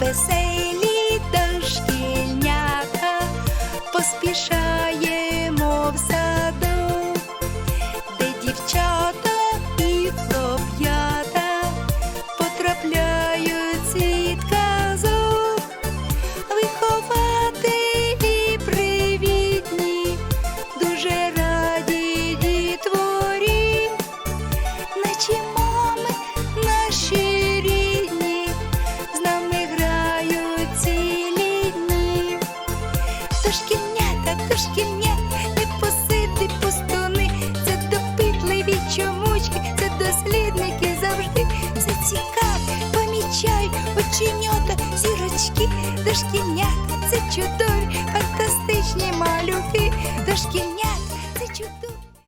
веселі дошкільнята поспішає. кошкільня та кошкільня, не посиди пустуни, це допитливі чомучки, це дослідники завжди, це цікав, помічай, оченята, зірочки, дошкільнята, це чудові, фантастичні малюки, дошкільнята, це чудові.